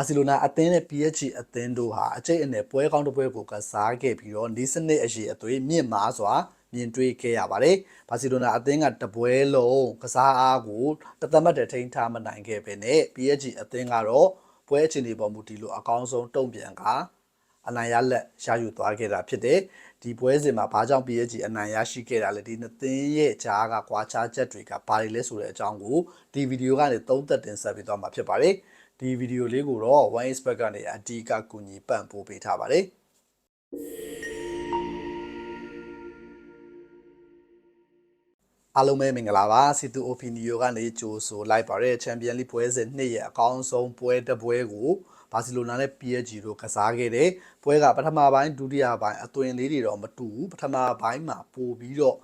ဘာစီလိုနာအသင်းနဲ့ PSG အသင်းတို့ဟာအကျိတ်အနယ်ပွဲကောင်းတစ်ပွဲကိုကစားခဲ့ပြီးတော့နီးစနစ်အရေးအသွေးမြင့်မားစွာမြင်တွေ့ခဲ့ရပါတယ်။ဘာစီလိုနာအသင်းကတပွဲလုံးကစားအားကိုတသက်မှတ်တဲ့ထိန်းထားမနိုင်ခဲ့ပဲနဲ့ PSG အသင်းကတော့ပွဲအခြေအနေပေါ်မူတည်လို့အကောင်းဆုံးတုံ့ပြန်က အနိုင်ရလက်ရယူသွားခဲ့တာဖြစ်တယ်။ဒီပွဲစဉ်မှာဘာကြောင့် PSG အနိုင်ရရှိခဲ့တာလဲဒီနှစ်သင်းရဲ့ကြားကကွာခြားချက်တွေကဘာတွေလဲဆိုတဲ့အကြောင်းကိုဒီဗီဒီယိုကနေသုံးသက်တင်ဆက်ပေးသွားမှာဖြစ်ပါတယ်။ဒီဗီဒီယိုလေးကိုတော့ One Expert ကနေအဓိကကူညီပံ့ပိုးပေးထားပါတယ်။အားလုံးပဲမင်္ဂလာပါစီတူအိုပီနီယိုကနေကြိုဆိုလိုက်ပါရတဲ့ချန်ပီယံလိပွဲစဉ်နှစ်ရဲ့အကောင်းဆုံးပွဲတစ်ပွဲကို ဘာစီလိုနာနဲ့ PSG တို့ကစားခဲ့တဲ့ပွဲကပထမပိုင်းဒုတိယပိုင်းအသွင်လေးတွေတော့မတူဘူးပထမပိုင်းမှာပို့ပြီးတော့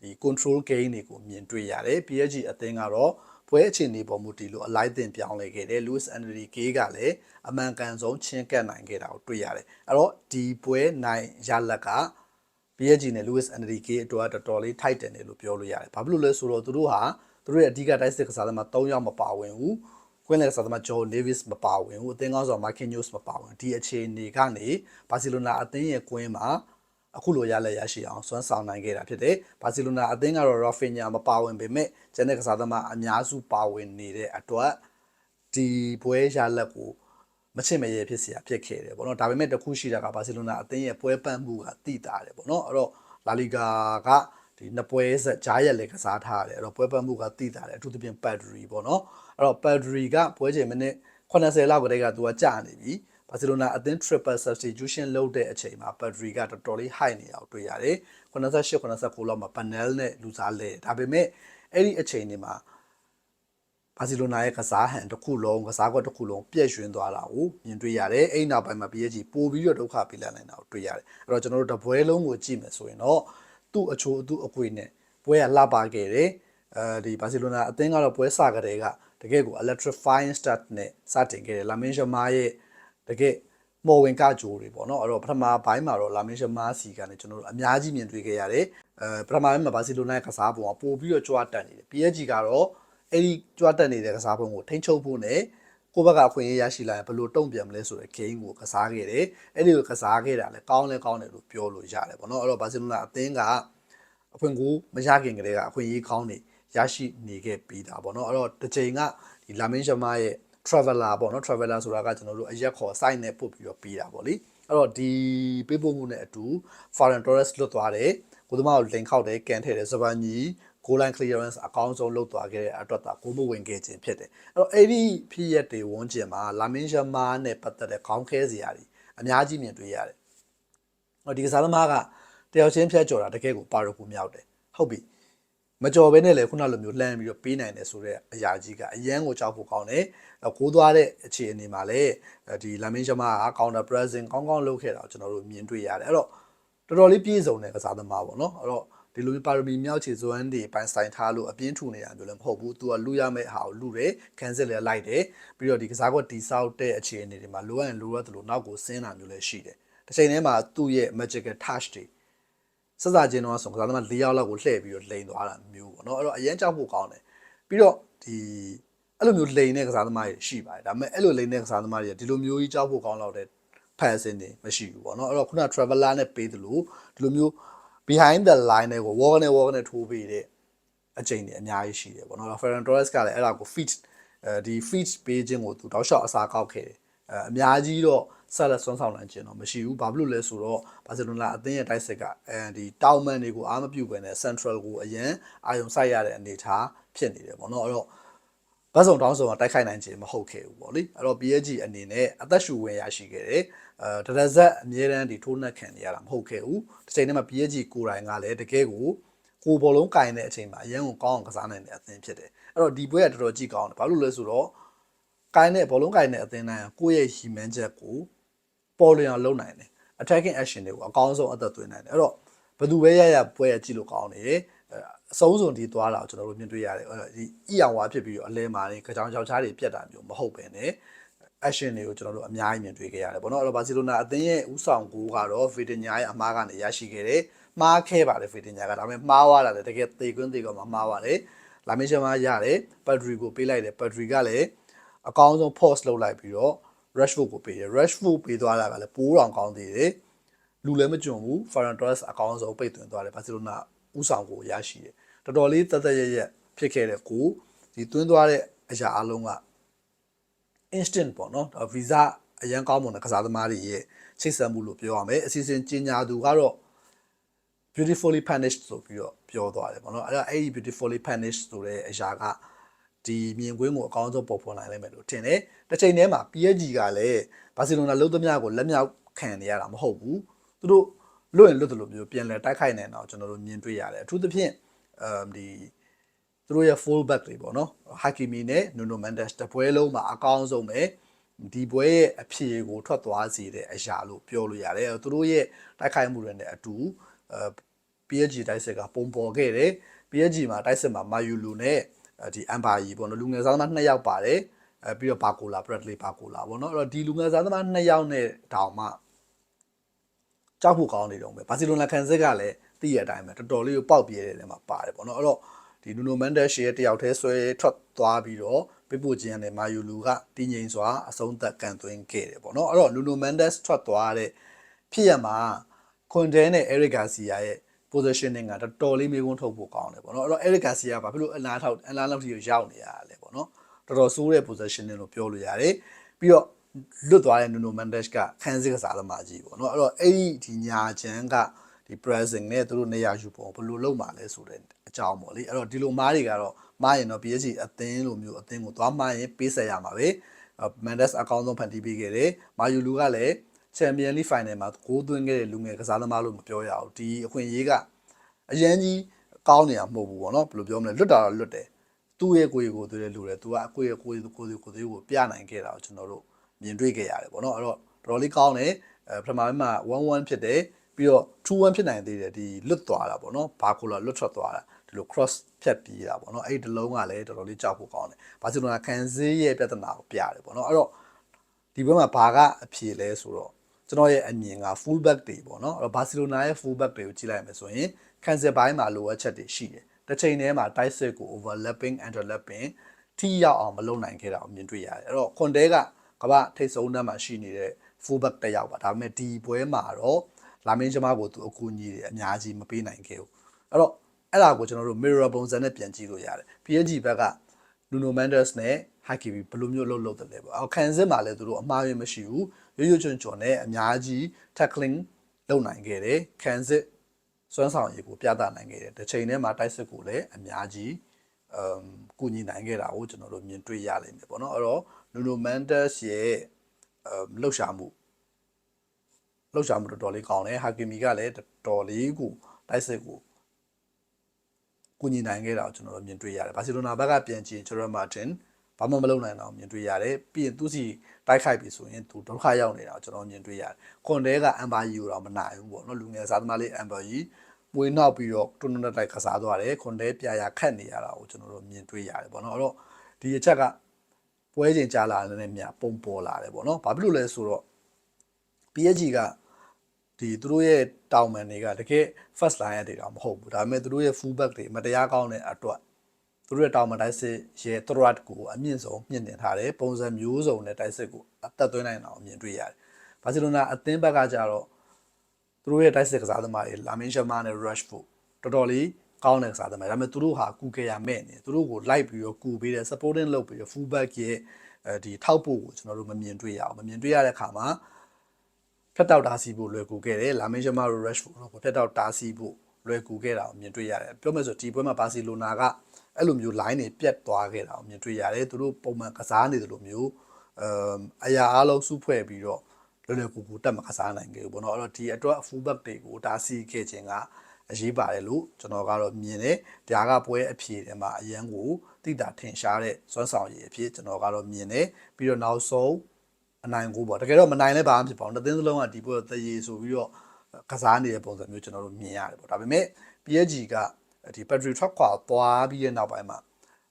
ဒီ control game တွေကိုမြင်တွေ့ရတယ် PSG အသင်းကတော့ပွဲအခြေအနေပေါ်မူတည်လို့အလိုက်တင်ပြောင်းလဲခဲ့တယ် Luis Enrique ကလည်းအမှန်ကန်ဆုံးချင်းကပ်နိုင်ခဲ့တာကိုတွေ့ရတယ်အဲ့တော့ဒီပွဲနိုင်ရလက်က PSG နဲ့ Luis Enrique အတွက်တော်တော်လေးထိုက်တယ်လို့ပြောလို့ရတယ်။ဘာဖြစ်လို့လဲဆိုတော့သူတို့ဟာသူတို့ရဲ့အဓိကတိုက်စစ်ကစားသမား၃ယောက်မပါဝင်ဘူး။ ကွင်းလက်ကစားသမား Joe Davis မပါဝင်ဘူး။အသင်းကောင်းဆောင် Marquinhos မပါဝင်။ဒီအခြေအနေကနေဘာစီလိုနာအသင်းရဲ့ကွင်းမှာအခုလိုရလက်ရရှိအောင်စွမ်းဆောင်နိုင်ခဲ့တာဖြစ်တယ်။ဘာစီလိုနာအသင်းကတော့ Rafinha မပါဝင်ပေမဲ့ကျန်တဲ့ကစားသမားအများစုပါဝင်နေတဲ့အတွက်ဒီပွဲရလက်ကိုမချစ်မရဲဖြစ်เสียဖြစ်ခဲ့တယ်ပေါ့နော်ဒါပေမဲ့တခုရှိတာကဘာစီလိုနာအသင်းရဲ့ပွဲပန်းမှုကတိတာတယ်ပေါ့နော်အဲ့တော့လာလီဂါက ဒီနှစ်ပွဲဆက်ဂျားရက်လည်းကစားထားတယ်အဲ့တော့ပွဲပန်းမှုကတိတာတယ်အထူးသဖြင့်ပတ်ဒရီပေါ့နော်အဲ့တော့ပတ်ဒရီကပွဲချိန်မိနစ်80လောက်ကတည်းကသူကကြာနေပြီဘာစီလိုနာအသင်း triple substitution လုပ်တဲ့အချိန်မှာပတ်ဒရီကတော်တော်လေး high နေအောင်တွေ့ရတယ်88 89လောက်မှာ panel နဲ့လူစားလဲဒါပေမဲ့အဲ့ဒီအချိန်တွေမှာဘာစီလိုနာရဲ့ကစားဟန်တစ်ခုလုံးကစားကွက်တစ်ခုလုံးပြည့်ရွှင်သွားတာကိုမြင်တွေ့ရတယ်အဲ့နောက်ပိုင်းမှာ PSG ပို့ပြီးတော့ဒုက္ခပေးလာနိုင်တာကိုတွေ့ရတယ်အဲ့တော့ကျွန်တော်တို့တပွဲလုံးကိုကြည့်မယ်ဆိုရင်တော့ သူ့အချိုးသူ့အကွေနဲ့ပွဲကလှပခဲ့တယ်အဲဒီဘာစီလိုနာအသင်းကတော့ပွဲစကြတဲ့ကတကယ်ကို electrifying start နဲ့စတင်ခဲ့တယ်လာမင်းရှမားရဲ့တကယ်မော်ဝင်ကကြိုးတွေပေါ့နော်အဲ့တော့ပထမပိုင်းမှာတော့လာမင်းရှမားစီကနေကျွန်တော်တို့အများကြီးမြင်တွေ့ခဲ့ရတယ်အဲပထမပိုင်းမှာဘာစီလိုနာရဲ့ကစားပုံကပို့ပြီးတော့ကြွားတက်နေတယ် PSG ကတော့အဲ့ဒီကြွားတက်နေတဲ့ကစားပုံကိုထိန်းချုပ်ဖို့နဲ့ ကိုယ့်ဘက်ကအခွင့်အရေးရရှိလာရင်ဘယ်လိုတုံ့ပြန်မလဲဆိုတဲ့ game ကိုကစားခဲ့တယ်အဲ့ဒီကိုကစားခဲ့တာလည်းကောင်းလဲကောင်းတယ်လို့ပြောလို့ရတယ်ပေါ့နော်အဲ့တော့ဘာစီလိုနာအသင်းကအခွင့်ကိုမရခင်ကတည်းကအခွင့်အရေးကောင်းနေရရှိနေခဲ့ပြီးတာပေါ့နော်အဲ့တော့တစ်ချိန်ကဒီလာမင်းရှမားရဲ့ traveler ပေါ့နော် traveler ဆိုတာကကျွန်တော်တို့အရက်ခေါ် site နဲ့ပို့ပြီးတော့ပြီးတာပေါ့လေအဲ့တော့ဒီပေးပို့မှုနဲ့အတူ Foreign Torres လွတ်သွားတယ်ကိုသမားကိုလင်ခောက်တယ်ကန်ထည့်တယ်စပန်ကြီး goal line clearance အကောင်းဆုံးလုပ်သွားခဲ့တဲ့အတွက်ဒါဂိုးမဝင်ခဲ့ခြင်းဖြစ်တယ်အဲ့တော့အဲ့ဒီဖြစ်ရက်တွေဝန်းကျင်မှာလာမင်းရှမားနဲ့ပတ်သက်တဲ့ခေါင်းခဲစရာတွေအများကြီးမြင်တွေ့ရတယ်ဟောဒီကစားသမားကတယောက်ချင်းဖြတ်ကျော်တာတကယ်ကိုပါရကူမြောက်တယ်ဟုတ်ပြီမကြော်ဘဲနဲ့လေခုနလိုမျိုးလှမ်းပြီးတော့ပေးနိုင်တယ်ဆိုတဲ့အရာကြီးကအရန်ကိုကြောက်ဖို့ကောင်းတယ်။ကိုးသွားတဲ့အခြေအနေမှာလည်းဒီလာမင်းရှမားက counter pressing ကောင်းကောင်းလုပ်ခဲ့တာကိုကျွန်တော်တို့မြင်တွေ့ရတယ်။အဲ့တော့တော်တော်လေးပြည့်စုံတဲ့ကစားသမားပေါ့နော်။အဲ့တော့ ဒီလိုပါရမီမြောက်ချေစွမ်းတွေပိုင်ဆိုင်ထားလို့အပြင်းထူနေတာမျိုးလည်းမဟုတ်ဘူး။ तू ကလူရမယ့်ဟာကိုလူတယ်ခံစစ်လည်းလိုက်တယ်။ပြီးတော့ဒီကစားကွက်တီဆောက်တဲ့အခြေအနေတွေမှာလိုအပ်ရင်လိုရတယ်လို့နောက်ကိုဆင်းတာမျိုးလည်းရှိတယ်။တစ်ချိန်တည်းမှာသူ့ရဲ့ magical touch တွေစစချင်းတော့ဆိုကစားသမား၄ယောက်လောက်ကိုလှည့်ပြီးတော့လိန်သွားတာမျိုးပေါ့နော်အဲ့တော့အရင်ကြောက်ဖို့ကောင်းတယ်ပြီးတော့ဒီအဲ့လိုမျိုးလိန်တဲ့ကစားသမားတွေရှိပါတယ်ဒါပေမဲ့အဲ့လိုလိန်တဲ့ကစားသမားတွေကဒီလိုမျိုးကြီးကြောက်ဖို့ကောင်းတော့တဲ့ဖန်ဆင်းတွေမရှိဘူးပေါ့နော်အဲ့တော့ခုန traveler နဲ့ပေးတယ်လို့ဒီလိုမျိုး behind the line တွေကို walk နဲ့ walk နဲ့ထိုးပေးတဲ့အချိန်တွေအများကြီးရှိတယ်ပေါ့နော် Ferran Torres ကလည်းအဲ့ဒါကို feed အဲဒီ feed ပေးခြင်းကိုသူတောက်လျှောက်အစားကောက်ခဲ့တယ်အဲအများကြီးတော့ဆက်လက်ဆွမ်းဆောင်နိုင်ခြင်းတော့မရှိဘူးဘာဖြစ်လို့လဲဆိုတော့ဘာစီလိုနာအသင်းရဲ့တိုက်စစ်ကအဲဒီတောင်မန်တွေကိုအားမပြုတ်ပဲနဲ့ central ကိုအရင်အာယုံစိုက်ရတဲ့အနေအထားဖြစ်နေတယ်ပေါ့နော်အဲ့တော့ ဘတ်စုံတောင်းစုံကတိုက်ခိုက်နိုင်ခြင်းမဟုတ်ခဲ့ဘူးပေါ့လေအဲ့တော့ PSG အနေနဲ့အသက်ရှူဝင်ရရှိခဲ့တယ်အဲတရဇက်အမြဲတမ်းဒီထိုးနှက်ခံနေရတာမဟုတ်ခဲ့ဘူးတစ်ချိန်တည်းမှာ PSG ကိုယ်တိုင်ကလည်းတကယ်ကိုကိုဘောလုံးကင်တဲ့အချိန်မှာအရင်ကကောင်းအောင်ကစားနိုင်တဲ့အသင်းဖြစ်တယ်အဲ့တော့ဒီပွဲကတော်တော်ကြည့်ကောင်းတယ်ဘာလို့လဲဆိုတော့ကိုင်းတဲ့ဘောလုံးကိုင်းတဲ့အသင်းတိုင်းကကိုယ့်ရဲ့ရီမန်းချက်ကိုပေါ်လျောင်လုပ်နိုင်တယ် attacking action တွေကိုအကောင်းဆုံးအသက်သွင်းနိုင်တယ်အဲ့တော့ဘယ်သူပဲရရပွဲရကြည့်လို့ကောင်းတယ် အဆုံးစုံဒီသွားတာကိုကျွန်တော်တို့မြင်တွေ့ရတယ်ဒီအီအောင်ဝါဖြစ်ပြီးတော့အလဲမာနေကြောင်ကြောင်ချားတွေပြတ်တာမျိုးမဟုတ်ပဲね action တွေကိုကျွန်တော်တို့အများကြီးမြင်တွေ့ခဲ့ရတယ်ပေါ့နော်အဲ့တော့ဘာစီလိုနာအသင်းရဲ့ဥဆောင်ကိုကတော့ဗီတင်ညာရဲ့အမားကနေရရှိခဲ့တယ်မှားခဲ့ပါတယ်ဗီတင်ညာကဒါပေမဲ့မှားသွားတာလေတကယ်သေကွင်းသေကွင်းမှာမှားပါတယ်လာမင်းရှမားရတယ်ပတ်ဒရီကိုပေးလိုက်တယ်ပတ်ဒရီကလည်းအကောင်းဆုံး force လုပ်လိုက်ပြီးတော့ Rashford ကိုပေးတယ် Rashford ပေးသွားတာကလည်းပိုးတောင်ကောင်းသေးတယ်လူလည်းမကြုံဘူး Ferran Torres အကောင်းဆုံးပိတ်သွင်းသွားတယ်ဘာစီလိုနာ ဥဆောင်ကိုရရှိတယ်တော်တော်လေးတသက်ရရက်ဖြစ်ခဲ့တဲ့ကိုဒီသွင်းသွားတဲ့အရာအလုံးက instant ပေါ့နော်ဗီဇအရန်ကောင်းမွန်တဲ့ကစားသမားတွေရဲ့ချိတ်ဆက်မှုလို့ပြောရမယ်အစီအစဉ်ကြီးညာသူကတော့ beautifully punished ဆိုပြီးတော့ပြောသွားတယ်ပေါ့နော်အဲ့ဒါအဲ့ဒီ beautifully punished ဆိုတဲ့အရာကဒီမြင်ကွင်းကိုအကောင်းဆုံးပေါ်ပေါ်နိုင်လိမ့်မယ်လို့ထင်တယ်တစ်ချိန်တည်းမှာ PSG ကလည်းဘာစီလိုနာလုံးသမျှကိုလက်မြောက်ခံနေရတာမဟုတ်ဘူးသူတို့ လွတ်ရင်လွတ်တယ်လို့မျိုးပြန်လဲတိုက်ခိုက်နေတာကိုကျွန်တော်တို့မြင်တွေ့ရတယ်အထူးသဖြင့်အမ်ဒီသူတို့ရဲ့ full back တွေပေါ့နော် Hakimi နဲ့ Nuno Mendes တပွဲလုံးမှာအကောင်းဆုံးပဲဒီပွဲရဲ့အဖြေကိုထွက်သွားစေတဲ့အရာလို့ပြောလို့ရတယ်သူတို့ရဲ့တိုက်ခိုက်မှုတွေနဲ့အတူအဲ PSG တိုက်စစ်ကပုံပေါ်ခဲ့တယ် PSG မှာတိုက်စစ်မှာမာယူလူနဲ့ဒီအမ်ဘာဂျီပေါ့နော်လူငယ်စားသမား2ယောက်ပါတယ်အဲပြီးတော့ဘာကိုလာဘရက်ဒလီဘာကိုလာပေါ့နော်အဲ့တော့ဒီလူငယ်စားသမား2ယောက်နဲ့တောင်မှ ကြောက်ဖို့ကောင်းနေတော့ပဲဘာစီလိုနာခံစစ်ကလည်းသိရတဲ့အတိုင်းပဲတော်တော်လေးကိုပေါက်ပြဲတဲ့နေမှာပါတယ်ပေါ့နော်အဲ့တော့ဒီနူနိုမန်ဒက်ရှ်ရဲ့တယောက်တည်းဆွဲထွက်သွားပြီးတော့ပြပို့ခြင်းနဲ့မာယူလူကတည်ငြိမ်စွာအဆုံးသက်ကန်သွင်းခဲ့တယ်ပေါ့နော်အဲ့တော့နူနိုမန်ဒက်ထွက်သွားတဲ့ဖြစ်ရမှာခွန်တဲနဲ့ Eric Garcia ရဲ့ positioning ကတော်တော်လေးမေးခွန်းထုတ်ဖို့ကောင်းတယ်ပေါ့နော်အဲ့တော့ Eric Garcia ကဘာဖြစ်လို့အလားထောက်အလားလောက်ထိရောက်နေရလဲပေါ့နော်တော်တော်ဆိုးတဲ့ positioning လို့ပြောလို့ရတယ်ပြီးတော့ လွတ်သွားတဲ့ Nuno Mendes ကခန်းစစ်ကစားသမားကြီးပေါ့နော်အဲ့တော့အဲ့ဒီဒီညာချမ်းကဒီ pressing နဲ့သူတို့နေရာယူပုံဘယ်လိုလုပ်မှာလဲဆိုတဲ့အကြောင်းပေါ့လေအဲ့တော့ဒီလိုမားတွေကတော့မားရင်တော့ PSG အသင်းလိုမျိုးအသင်းကိုသွားမားရင်ပေးဆက်ရမှာပဲ Mendes အကောင်းဆုံးဖန်တီးပေးခဲ့တယ်မာယူလူကလည်းချန်ပီယံလိဖိုင်နယ်မှာဂိုးသွင်းခဲ့တဲ့လူငယ်ကစားသမားလို့မပြောရအောင်ဒီအခွင့်အရေးကအရန်ကြီးကောင်းနေတာမဟုတ်ဘူးပေါ့နော်ဘယ်လိုပြောမလဲလွတ်တာတော့လွတ်တယ်သူ့ရဲ့ကိုယ်ကိုယ်သွေးတဲ့လူတယ်သူကအကိုယ့်ရဲ့ကိုယ်ကိုယ်ကိုယ်သွေးကိုပြနိုင်ခဲ့တာကိုကျွန်တော်တို့ မြင်တွေ့ခဲ့ရတယ်ပေါ့နော်အဲ့တော့တော်တော်လေးကောင်းတယ်အဲပထမပိုင်းမှာ1-1ဖြစ်တယ်ပြီးတော့2-1ဖြစ်နိုင်သေးတယ်ဒီလွတ်သွားတာပေါ့နော်ဘာကိုလာလွတ်ထွက်သွားတာဒီလို cross ဖြတ်ပြီးတာပေါ့နော်အဲ့ဒီတလုံးကလည်းတော်တော်လေးကြောက်ဖို့ကောင်းတယ်ဘာစီလိုနာခံစည်းရဲ့ပြဿနာကိုပြတယ်ပေါ့နော်အဲ့တော့ဒီဘက်မှာဘာကအဖြေလဲဆိုတော့ကျွန်တော်ရဲ့အမြင်က full back တွေပေါ့နော်အဲ့တော့ဘာစီလိုနာရဲ့ full back တွေကိုကြည့်လိုက်မယ်ဆိုရင်ခံစစ်ပိုင်းမှာလိုအပ်ချက်တွေရှိတယ်တစ်ချိန်တည်းမှာ tight set ကို overlapping underlapping ထိရောက်အောင်မလုပ်နိုင်ခဲ့တာကိုမြင်တွေ့ရတယ်အဲ့တော့ခွန်တဲက ကမ္ဘာထိတ်ဆုံးတန်းမှာရှိနေတဲ့ full back တစ်ယောက်ပါဒါပေမဲ့ဒီပွဲမှာတော့လာမင်းချမကိုသူအကူအညီတွေအများကြီးမပေးနိုင်ခဲ့ဘူးအဲ့တော့အဲ့ဒါကိုကျွန်တော်တို့ mirror ပုံစံနဲ့ပြန်ကြည့်လို့ရတယ် PSG ဘက်က Nuno Mendes နဲ့ Hakimi ဘယ်လိုမျိုးလုပ်လုပ်တယ်လဲပေါ့အော်ခံစစ်မှာလည်းသူတို့အမှားရမရှိဘူးရွရွချွန်ချွန်နဲ့အများကြီး tackling လုပ်နိုင်ခဲ့တယ်ခံစစ်စွမ်းဆောင်ရည်ကိုပြသနိုင်ခဲ့တယ်တစ်ချိန်တည်းမှာတိုက်စစ်ကိုလည်းအများကြီးအမ်ကူညီနိုင်ခဲ့တာကိုကျွန်တော်တို့မြင်တွေ့ရလိမ့်မယ်ပေါ့နော်အဲ့တော့ Nuno Mendes ရဲ့အမ်လှုပ်ရှားမှုလှုပ်ရှားမှုတော်တော်လေးကောင်းတယ်ဟာကီမီကလည်းတော်တော်လေးကိုတိုက်စစ်ကိုကူညီနိုင်ခဲ့တာကိုကျွန်တော်တို့မြင်တွေ့ရတယ်ဘာစီလိုနာဘက်ကပြန်ကြည့်ဂျေရမာတင်ဘာမှမလုပ်နိုင်တော့မြင်တွေ့ရတယ်ပြီးရင်သူစီတိုက်ခိုက်ပြီဆိုရင်သူဒုက္ခရောက်နေတာကိုကျွန်တော်မြင်တွေ့ရတယ်ခွန်တဲကအမ်ဘာဂျီကိုတော့မနိုင်ဘူးပေါ့နော်လူငယ်စားသမားလေးအမ်ဘာဂျီမွေးနောက်ပြီးတော့တွန်းတွန်းတိုက်ကစားသွားတယ်ခွန်တဲပြရာခတ်နေရတာကိုကျွန်တော်တို့မြင်တွေ့ရတယ်ပေါ့နော်အဲ့တော့ဒီအချက်က ပွဲချိန်ကြာလာတဲ့မြပုံပေါ်လာတယ်ပေါ့နော်ဘာဖြစ်လို့လဲဆိုတော့ PSG ကဒီသူတို့ရဲ့တောင်မန်တွေကတကယ် first line တွေတော့မဟုတ်ဘူးဒါပေမဲ့သူတို့ရဲ့ full back တွေမတရားကောင်းတဲ့အတွက်သူတို့ရဲ့တောင်မန်တိုက်စစ်ရဲ့ threat ကိုအမြင့်ဆုံးမြင့်တင်ထားတယ်ပုံစံမျိုးစုံနဲ့တိုက်စစ်ကိုအသက်သွင်းနိုင်အောင်မြင်တွေ့ရတယ်ဘာစီလိုနာအသင်းဘက်ကကြတော့သူတို့ရဲ့တိုက်စစ်ကစားသမားတွေလာမင်းရှမားနဲ့ Rashford တော်တော်လေး ကောင်းတဲ့ကစားသမားဒါပေမဲ့သူတို့ဟာကူကေရမဲ့နေသူတို့ကိုလိုက်ပြီးတော့ကူပေးတယ် supporting လုပ်ပြီးတော့ full back ရဲ့အဲဒီထောက်ဖို့ကိုကျွန်တော်တို့မမြင်တွေ့ရအောင်မမြင်တွေ့ရတဲ့အခါမှာဖက်တောက်တားစီဖို့လွယ်ကူခဲ့တယ်လာမင်းရှမားတို့ Rashford တို့ဖက်တောက်တားစီဖို့လွယ်ကူခဲ့တာကိုမြင်တွေ့ရတယ်ပြောမယ်ဆိုဒီပွဲမှာဘာစီလိုနာကအဲ့လိုမျိုး line တွေပြတ်သွားခဲ့တာကိုမြင်တွေ့ရတယ်သူတို့ပုံမှန်ကစားနေတယ်လို့မျိုးအမ်အရာအလုံးစုဖွဲ့ပြီးတော့လွယ်လွယ်ကူကူတက်မကစားနိုင်ခဲ့ဘူးပေါ့နော်အဲ့တော့ဒီအတွက် full back တွေကိုတားဆီးခဲ့ခြင်းက အရေးပါတယ်လို့ကျွန်တော်ကတော့မြင်တယ်ဒါကပွဲအဖြေထဲမှာအရန်ကိုတိတာထင်ရှားတဲ့စွမ်းဆောင်ရည်အဖြစ်ကျွန်တော်ကတော့မြင်တယ်ပြီးတော့နောက်ဆုံးအနိုင်ကိုပေါ့တကယ်တော့မနိုင်လည်းဘာမှဖြစ်ပါဘူးနှစ်သင်းစလုံးကဒီပွဲကိုတရေဆိုပြီးတော့ကစားနေတဲ့ပုံစံမျိုးကျွန်တော်တို့မြင်ရတယ်ပေါ့ဒါပေမဲ့ PSG ကဒီ battery truck ခွာသွားပြီးတဲ့နောက်ပိုင်းမှာ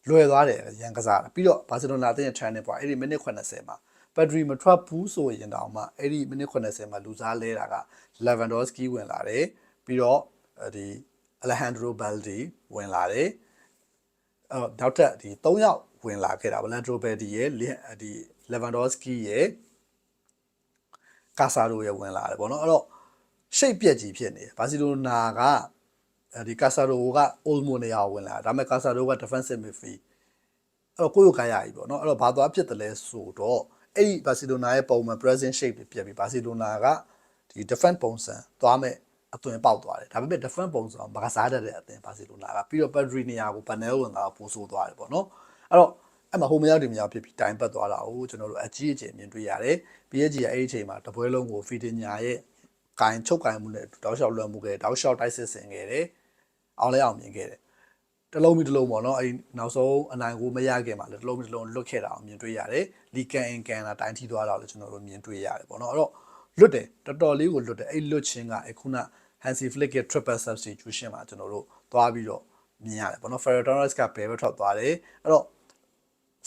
လွယ်သွားတယ်ရန်ကစားတာပြီးတော့ဘာစီလိုနာအသင်းရဲ့ training ပွားအဲ့ဒီမိနစ်80မှာ battery မထွက်ဘူးဆိုရင်တောင်မှအဲ့ဒီမိနစ်80မှာလူစားလဲတာက Lewandowski ဝင်လာတယ်ပြီးတော့ ဒီ Alejandro Balde ဝင်လာတယ်အော်နောက်ထပ်ဒီ3ယောက်ဝင်လာခဲ့တာ Alejandro Balde ရဲ့ဒီ Lewandowski ရဲ့ကာဆာရိုရဲ့ဝင်လာတယ်ပေါ့နော်အဲ့တော့ရှိတ်ပြက်ကြီးဖြစ်နေတယ်ဘာစီလိုနာကအဲဒီကာဆာရိုက olmo နေရာကိုဝင်လာတာဒါပေမဲ့ကာဆာရိုက defensive midfield အဲ့တော့ကိုယ့်ကိုကိုင်ရပြီပေါ့နော်အဲ့တော့ဘာသွားဖြစ်တယ်လဲဆိုတော့အဲ့ဒီဘာစီလိုနာရဲ့ပုံမှန် present shape တွေပြက်ပြီးဘာစီလိုနာကဒီ defense ပုံစံသွားမဲ့ အသွင်ပေါက်သွားတယ်ဒါပေမဲ့ defense ပုံစံမကစားတတ်တဲ့အသင်ဘာစီလိုနာကပြီးတော့ Pedri နေရာကို panel ဝင်လာပို့ဆိုးသွားတယ်ပေါ့နော်အဲ့တော့အဲ့မှာဟိုမရောက်ဒီမရောက်ဖြစ်ပြီးတိုင်ပတ်သွားတာကိုကျွန်တော်တို့အကြီးအကျယ်မြင်တွေ့ရတယ် PSG ရဲ့အဲ့ဒီအချိန်မှာတပွဲလုံးကို Fidinha ရဲ့ကင်ချုပ်ကင်မှုနဲ့တောက်လျှောက်လွှမ်းမှုခဲ့တောက်လျှောက်တိုက်စစ်ဆင်ခဲ့တယ်အောင်လဲအောင်မြင်ခဲ့တယ်တလုံးပြီးတလုံးပေါ့နော်အဲ့နောက်ဆုံးအနိုင်ကိုမရခင်မှာလည်းတလုံးပြီးတလုံးလွတ်ခဲ့တာအောင်မြင်တွေ့ရတယ်လီကန်အင်ကန်လာတိုင်းထိသွားတာလည်းကျွန်တော်တို့မြင်တွေ့ရတယ်ပေါ့နော်အဲ့တော့လွတ်တယ်တော်တော်လေးကိုလွတ်တယ်အဲ့လွတ်ချင်းကအခုန Hansi Flick ရဲ့ triple substitution မှာကျွန်တော်တို့သွားပြီးတော့မြင်ရတယ်ပေါ့နော် Ferran Torres ကဘယ်ဘက်ထွက်သွားတယ်အဲ့တော့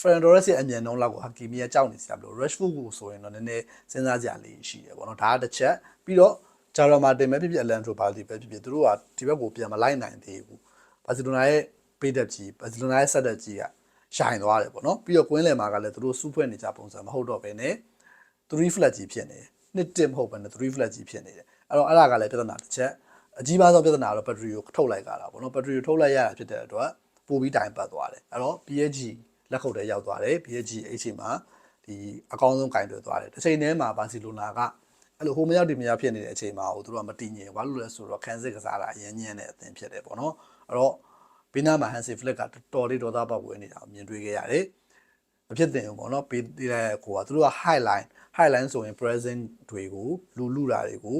Ferran Torres ရဲ့အမြန်နှုန်းလောက်ကို Hakimi ကကြောက်နေစရာမလို Rashford ကိုဆိုရင်တော့နည်းနည်းစဉ်းစားကြရလေးရှိတယ်ပေါ့နော်ဒါကတစ်ချက်ပြီးတော့ Jara Martin ပဲဖြစ်ဖြစ် Alejandro Balde ပဲဖြစ်ဖြစ်သူတို့ကဒီဘက်ကိုပြန်မလိုက်နိုင်သေးဘူးဘာစီလိုနာရဲ့ပေးတက်ကြီးဘာစီလိုနာရဲ့ဆက်တက်ကြီးကရှိုင်သွားတယ်ပေါ့နော်ပြီးတော့ကွင်းလယ်မှာကလည်းသူတို့စူးဖွဲ့နေကြပုံစံမဟုတ်တော့ဘဲနဲ့3 flat ကြီးဖြစ်နေတယ်နှစ်တစ်မဟုတ်ဘဲနဲ့3 flat ကြီးဖြစ်နေတယ် အဲ့တော့အဲ့ဒါကလည်းပြဿနာတစ်ချက်အကြီးပါဆုံးပြဿနာကတော့ဘက်ထရီကိုထုတ်လိုက်ကြတာပေါ့နော်ဘက်ထရီကိုထုတ်လိုက်ရတာဖြစ်တဲ့အတွက်ပိုပြီးတိုင်ပတ်သွားတယ်အဲ့တော့ PSG လက်ခုပ်ထဲရောက်သွားတယ် PSG အဲ့ချိန်မှာဒီအကောင်းဆုံးကင်တွေ့သွားတယ်တစ်ချိန်တည်းမှာဘာစီလိုနာကအဲ့လိုဟိုမရောက်ဒီမရောက်ဖြစ်နေတဲ့အချိန်မှာဟိုသူတို့ကမတည်ငြိမ်ဘာလို့လဲဆိုတော့ခန်းစစ်ကစားတာအရင်ညံ့တဲ့အသင်ဖြစ်တယ်ပေါ့နော်အဲ့တော့ဘေးနားမှာဟန်စီဖလက်ကတော်တော်လေးဒေါသပေါက်ဝင်နေတာကိုမြင်တွေ့ခဲ့ရတယ်မဖြစ်သင့်ဘူးပေါ့နော်ဘေးတဲ့ကိုကသူတို့က highline highline ဆိုရင် present တွေကိုလူလူတာတွေကို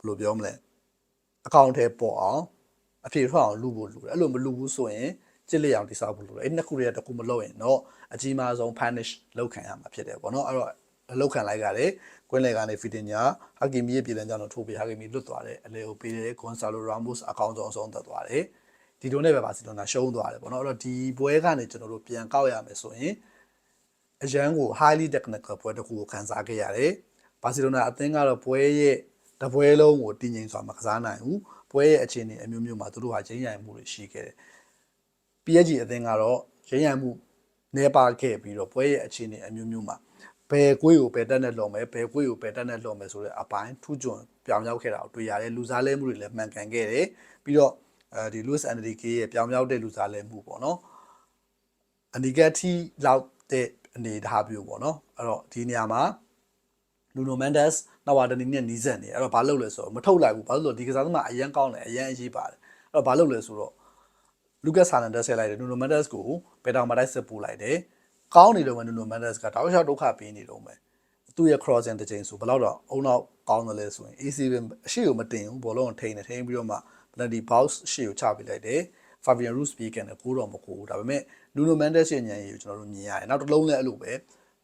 ဘယ်လိုပြောမလဲအကောင့်ထဲပေါ်အောင်အဖြေထွက်အောင်လူဖို့လူတယ်အဲ့လိုမလူဘူးဆိုရင်ကြစ်လက်အောင်တိစောက်ဖို့လူတယ်အဲ့နှစ်ခုတည်းတခုမလုပ်ရင်တော့အကြီးမားဆုံး punish လောက်ခံရမှာဖြစ်တယ်ပေါ့နော်အဲ့တော့လောက်ခံလိုက်ရတယ်ကွင်းလေကနေဖီတင်ညာဟာကီမီရဲ့ပြည်လန်ကြောင့်တော့ထိုးပြီးဟာကီမီလွတ်သွားတယ်အလေကိုပေးတယ်ဂွန်ဆာလိုရာမို့စ်အကောင့်ဆုံးအဆုံးသက်သွားတယ်ဒီလိုနဲ့ပဲဘာစီလိုနာရှုံးသွားတယ်ပေါ့နော်အဲ့တော့ဒီပွဲကနေကျွန်တော်တို့ပြန်ကောက်ရမယ်ဆိုရင်အရန်ကို highly technical ပွဲတစ်ခုကိုခန်းစားခဲ့ရတယ်ဘာစီလိုနာအသင်းကတော့ပွဲရဲ့ တပွဲလုံးကိုတည်ငြိမ်စွာမကစားနိုင်ဘူးပွဲရဲ့အခြေအနေအမျိုးမျိုးမှာသူတို့ဟာချင်းရိုင်မှုတွေရှိခဲ့တယ် PSG အသင်းကတော့ရင်းရမှုနေပါခဲ့ပြီးတော့ပွဲရဲ့အခြေအနေအမျိုးမျိုးမှာဘယ်ကွေးကိုဘယ်တက်နဲ့လုံမယ်ဘယ်ကွေးကိုဘယ်တက်နဲ့လုံမယ်ဆိုတဲ့အပိုင်းထူးချွန်ပြောင်းရောက်ခဲ့တာကိုတွေ့ရတယ်လူစားလဲမှုတွေလည်းမှန်ကန်ခဲ့တယ်ပြီးတော့အဲဒီ Luis Enrique ရဲ့ပြောင်းရောက်တဲ့လူစားလဲမှုပေါ့နော်အနီကတီလောက်တဲ့အနေထားမျိုးပေါ့နော်အဲ့တော့ဒီနေရာမှာ လူနိုမန်ဒက်စ်နောက်ဝါဒနီနဲ့နီးစပ်နေအဲ့တော့ဘာလုပ်လဲဆိုတော့မထုတ်လိုက်ဘူးဘာလို့လဲဆိုတော့ဒီကစားသမားအရန်ကောင်းတယ်အရန်အရေးပါတယ်အဲ့တော့ဘာလုပ်လဲဆိုတော့လူကက်ဆာနန်ဒက်ဆဲလိုက်တယ်နူနိုမန်ဒက်စ်ကိုဘယ်တောင်မတိုက်စစ်ပို့လိုက်တယ်ကောင်းနေတော့မှနူနိုမန်ဒက်စ်ကတောက်လျှောက်ဒုက္ခပေးနေတော့မယ်သူ့ရဲ့ crossing တစ်ချိန်ဆိုဘယ်တော့တော့အုံနောက်ကောင်းတယ်လဲဆိုရင် AC ပဲအရှိကိုမတင်ဘူးဘောလုံးကိုထိန်းနေထိန်းပြီးတော့မှ penalty box ရှေ့ကိုချပေးလိုက်တယ် Fabian Ruiz ပြေးကန်တယ်ကိုတော့မကိုဘူးဒါပေမဲ့ Nuno Mendes ရဲ့ညံရီကိုကျွန်တော်တို့မြင်ရတယ်နောက်တစ်လုံးလည်းအဲ့လိုပဲ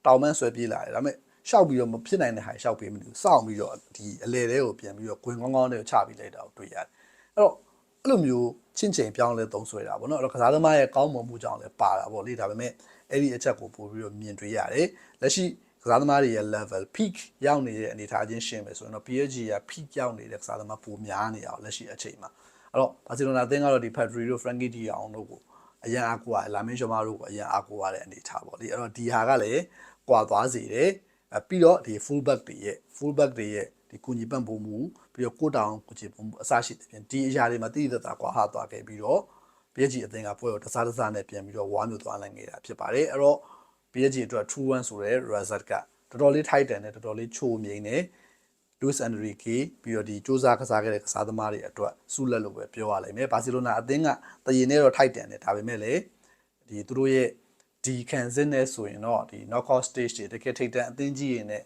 တောင်မန်းဆွဲပြေးလာတယ်ဒါပေမဲ့ ရှောက်ပြီးတော့မဖြစ်နိုင်တဲ့ဟာရှောက်ပေးမလို့စောင့်ပြီးတော့ဒီအလဲတဲကိုပြန်ပြီးတော့ဂွင်ကောင်းကောင်းတွေကိုချပေးလိုက်တာကိုတွေ့ရတယ်အဲ့တော့အဲ့လိုမျိုးချင်းချင်းပြောင်းလဲသုံးဆွဲတာပေါ့နော်အဲ့တော့ကစားသမားရဲ့ကောင်းမွန်မှုကြောင့်လည်းပါတာပေါ့လေဒါပေမဲ့အဲ့ဒီအချက်ကိုပို့ပြီးတော့မြင်တွေ့ရတယ်လက်ရှိကစားသမားတွေရဲ့ level peak ရောက်နေတဲ့အနေအထားချင်းရှင်းမယ်ဆိုရင်တော့ PSG က peak ရောက်နေတဲ့ကစားသမားပိုများနေအောင်လက်ရှိအချိန်မှာအဲ့တော့ဘာစီလိုနာအသင်းကတော့ဒီ Pedri တို့ Frankie De Jong တို့ကိုအရန်အားကိုးရတယ်လာမင်းရှမားတို့ကိုအရန်အားကိုးရတဲ့အနေအထားပေါ့လေအဲ့တော့ဒီဟာကလည်းကွာသွားစေတယ်အဲ ပြီးတော့ဒီ full back တွေရဲ့ full back တွေရဲ့ဒီကုညီပံ့ပိုးမှုပြီးတော့ကိုတောင်ကိုချေပုံမှုအစရှိတဲ့ပြင်ဒီအရာတွေမှာတည်တည်တာကွာဟသွားခဲ့ပြီးတော့ PSG အသင်းကပွဲကိုတစားတစားနဲ့ပြန်ပြီးတော့ဝါမျိုးသွားနိုင်နေတာဖြစ်ပါတယ်အဲ့တော့ PSG အတွက် true one ဆိုတဲ့ result ကတော်တော်လေး tight တယ်နဲ့တော်တော်လေးချိုးမြိန်နေ Luis Enrique ပြီးတော့ဒီစူးစမ်းကစားခဲ့တဲ့ကစားသမားတွေအတွက်ဆုလက်လို့ပဲပြောရလိမ့်မယ်ဘာစီလိုနာအသင်းကတရင်နဲ့တော့ tight တယ်နဲ့ဒါပေမဲ့လည်းဒီသူတို့ရဲ့ ဒီခံစစ်နဲ့ဆိုရင်တော့ဒီ knockout stage တွေတကယ်ထိတ်တန့်အသင်းကြီးရင်နဲ့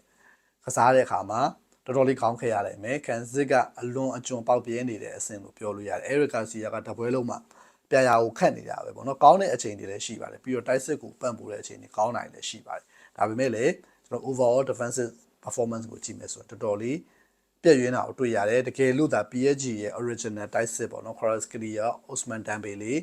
ကစားတဲ့အခါမှာတော်တော်လေးကောင်းခဲ့ရလိမ့်မယ်ခံစစ်ကအလွန်အကျွံပေါက်ပြဲနေတဲ့အဆင့်လို့ပြောလို့ရတယ် Eric Garcia ကတပွဲလုံးမှာပြရာကိုခတ်နေတာပဲပေါ့နော်ကောင်းတဲ့အချိန်တွေလည်းရှိပါတယ်ပြီးတော့တိုက်စစ်ကိုပန့်ပိုးတဲ့အချိန်တွေကောင်းနိုင်လည်းရှိပါတယ်ဒါပေမဲ့လည်းကျွန်တော် overall defensive performance ကိုကြည့်မယ်ဆိုတော့တော်တော်လေးပြည့်ရင်းတာကိုတွေ့ရတယ်တကယ်လို့ဒါ PSG ရဲ့ original တိုက်စစ်ပေါ့နော် Kvaratskhelia Osman Dembele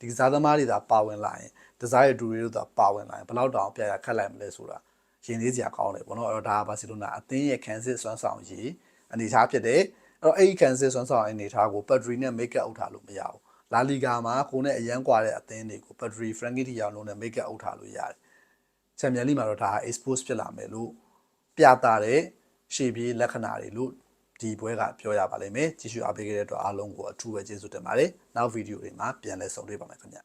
ဒီကစားသမားတွေသာပါဝင်လာရင် desire ဒူရီတို့သာပါဝင်လာရင်ဘယ်လောက်တောင်ပြရခတ်လိုက်မလဲဆိုတာရင်လေးစရာကောင်းတယ်ပေါ့နော်အဲ့တော့ဒါကဘာစီလိုနာအသင်းရဲ့ခံစစ်စွမ်းဆောင်ရည်အနေထားဖြစ်တယ်အဲ့တော့အဲ့ဒီခံစစ်စွမ်းဆောင်အနေထားကို Pedri နဲ့ make up အုပ်ထားလို့မရဘူးလာလီဂါမှာကိုနဲ့အရန်ကွာတဲ့အသင်းတွေကို Pedri Frankie De Jong နဲ့ make up အုပ်ထားလို့ရတယ်ချန်ပီယံလိမှာတော့ဒါ expose ဖြစ်လာမယ်လို့ပြတာတဲ့ရှေ့ပြေးလက္ခဏာတွေလို့ဒီပွဲကပြောရပါလိမ့်မယ်ကြည့်ရှုအားပေးခဲ့တဲ့အတွက်အားလုံးကိုအထူးပဲကျေးဇူးတင်ပါတယ်နောက်ဗီဒီယိုတွေမှာပြန်လည်ဆုံတွေ့ပါမယ်ခင်ဗျ